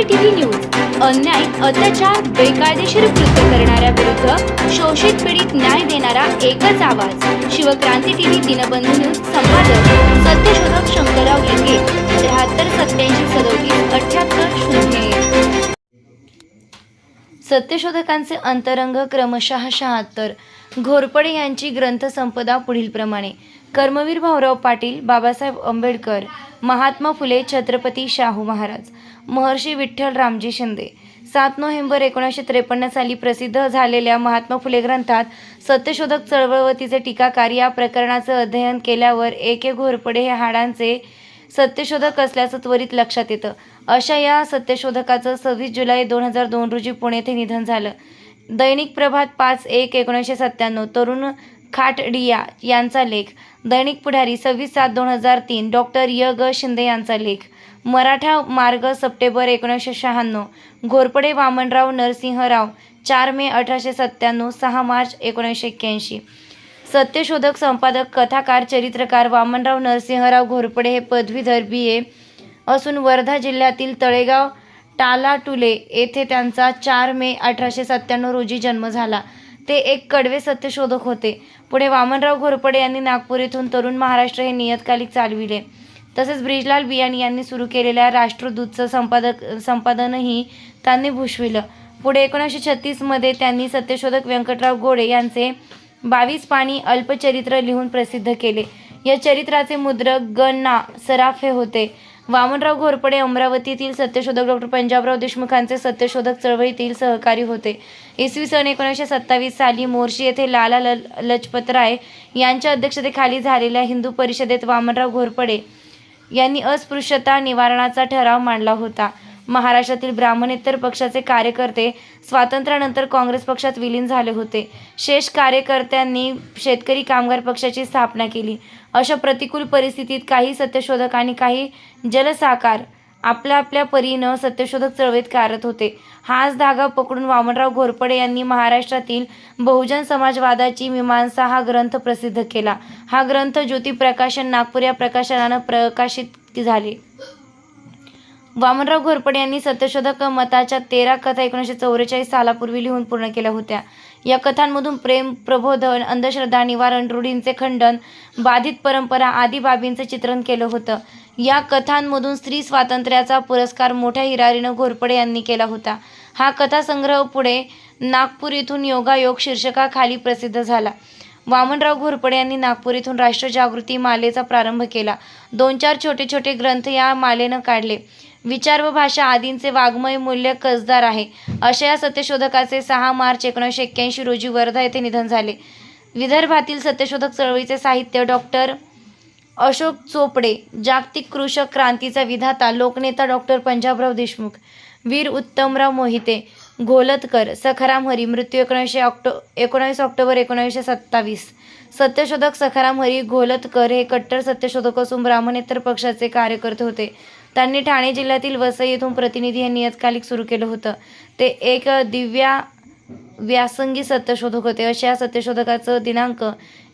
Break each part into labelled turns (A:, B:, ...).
A: CCTV news अन्याय अत्याचार बेकायदेशीर कृत्य करणाऱ्या विरुद्ध शोषित पीडित न्याय देणारा एकच आवाज. शिवक्रांती टीव्ही दिनबंधू न्यूज संपादक सत्यशोधक शंकरराव लिंगे त्र्याहत्तर सत्याऐंशी सदोतीस अठ्याहत्तर शून्य सत्यशोधकांचे अंतरंग क्रमशः शहात्तर. घोरपडे यांची ग्रंथसंपदा पुढीलप्रमाणे. कर्मवीर भाऊराव पाटील बाबासाहेब आंबेडकर महात्मा फुले छत्रपती शाहू महाराज. महर्षी विठ्ठल रामजी शिंदे. सात नोव्हेंबर एकोणीसशे त्रेपन्न साली प्रसिद्ध झालेल्या महात्मा फुले ग्रंथात सत्यशोधक चळवळ व तिचे टीकाकार या प्रकरणाचं अध्ययन केल्यावर ए के घोरपडे हे हाडांचे सत्यशोधक असल्याचं त्वरित लक्षात येतं. अशा या सत्यशोधकाचं सव्वीस जुलै दोन हजार दोन रोजी पुणे येथे निधन झालं. दैनिक प्रभात पाच एक एकोणीसशे सत्त्याण्णव तरुण खाटडिया यांचा लेख. दैनिक पुढारी सव्वीस सात दोन हजार तीन डॉक्टर य ग शिंदे यांचा लेख. मराठा मार्ग सप्टेंबर एकोणीसशे शहाण्णव. घोरपडे वामनराव नरसिंहराव चार मे अठराशे सत्त्याण्णव सहा मार्च एकोणीसशे एक्क्याऐंशी. सत्यशोधक संपादक कथाकार चरित्रकार वामनराव नरसिंहराव घोरपडे हे पदवीधर बी ए असून वर्धा जिल्ह्यातील तळेगाव टालाटुले येथे त्यांचा चार मे अठराशे सत्त्याण्णव रोजी जन्म झाला. ते एक कडवे सत्यशोधक होते. पुढे वामनराव घोरपडे यांनी नागपूर येथून तरुण महाराष्ट्र हे नियतकालिक चालविले. तसेच ब्रिजलाल बियाणी यांनी सुरू केलेल्या राष्ट्रदूतचं संपादक संपादनही त्यांनी भूषविलं. पुढे एकोणीसशे छत्तीसमध्ये त्यांनी सत्यशोधक व्यंकटराव गोडे यांचे बावीस पाणी अल्पचरित्र लिहून प्रसिद्ध केले. या चरित्राचे मुद्रक गन्ना सराफ हे होते. वामनराव घोरपडे अमरावतीतील सत्यशोधक डॉक्टर पंजाबराव देशमुखांचे सत्यशोधक चळवळीतील सहकारी होते. इसवी सन एकोणीसशे सत्तावीस साली मोर्शी येथे लाला ल लजपतराय यांच्या अध्यक्षतेखाली झालेल्या हिंदू परिषदेत वामनराव घोरपडे यांनी अस्पृश्यता निवारणाचा ठराव मांडला होता. महाराष्ट्रातील ब्राह्मणेतर पक्षाचे कार्यकर्ते स्वातंत्र्यानंतर काँग्रेस पक्षात विलीन झाले होते. शेष कार्यकर्त्यांनी शेतकरी कामगार पक्षाची स्थापना केली. अशा प्रतिकूल परिस्थितीत काही सत्यशोधक आणि काही जलसाकार आपल्या आपल्या परीनं सत्यशोधक चळवळीत कारत होते. हाच धागा पकडून वामनराव घोरपडे यांनी महाराष्ट्रातील बहुजन समाजवादाची मीमांसा हा ग्रंथ प्रसिद्ध केला. हा ग्रंथ ज्योती प्रकाशन नागपूर या प्रकाशनानं प्रकाशित झाले. वामनराव घोरपडे यांनी सत्यशोधक मताच्या तेरा कथा एकोणीसशे चौवेचाळीस सालापूर्वी लिहून पूर्ण केल्या होत्या. या कथांमधून प्रेम प्रबोधन अंधश्रद्धा निवारण रूढींचे खंडन बाधित परंपरा आदी बाबींचं चित्रण केलं होतं. या कथांमधून स्त्री स्वातंत्र्याचा पुरस्कार मोठ्या हिरारीनं घोरपडे यांनी केला होता. हा कथासंग्रह पुढे नागपूर इथून योगायोग शीर्षकाखाली प्रसिद्ध झाला. वामनराव घोरपडे यांनी नागपूर इथून राष्ट्रजागृती मालेचा प्रारंभ केला. दोन चार छोटे छोटे ग्रंथ या मालेनं काढले. विचार व भाषा आदींचे वाङ्मय मूल्य कसदार आहे. अशा या सत्यशोधकाचे सहा मार्च एकोणीसशे एक्क्याऐंशी रोजी वर्धा येथे निधन झाले. विदर्भातील सत्यशोधक चळवळीचे साहित्य डॉक्टर अशोक चोपडे जागतिक कृषक क्रांतीचा विधाता लोकनेता डॉक्टर पंजाबराव देशमुख वीर उत्तमराव मोहिते घोलतकर सखाराम हरी मृत्यू एकोणीसशे ऑक्टो एकोणावीस ऑक्टोबर एकोणीसशे सत्तावीस सत्यशोधक सखाराम हरी घोलतकर हे कट्टर सत्यशोधक असून ब्राह्मणेतर पक्षाचे कार्यकर्ते होते. त्यांनी ठाणे जिल्ह्यातील वसई येथून प्रतिनिधी हे नियतकालिक सुरू केलं होतं. ते एक दिव्या व्यासंगी सत्यशोधक होते. अशा या सत्यशोधकाचं दिनांक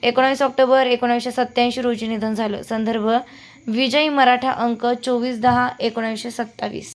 A: एकोणावीस ऑक्टोबर एकोणीसशे सत्त्याऐंशी रोजी निधन झालं. संदर्भ विजयी मराठा अंक चोवीस दहा एकोणावीसशे सत्तावीस.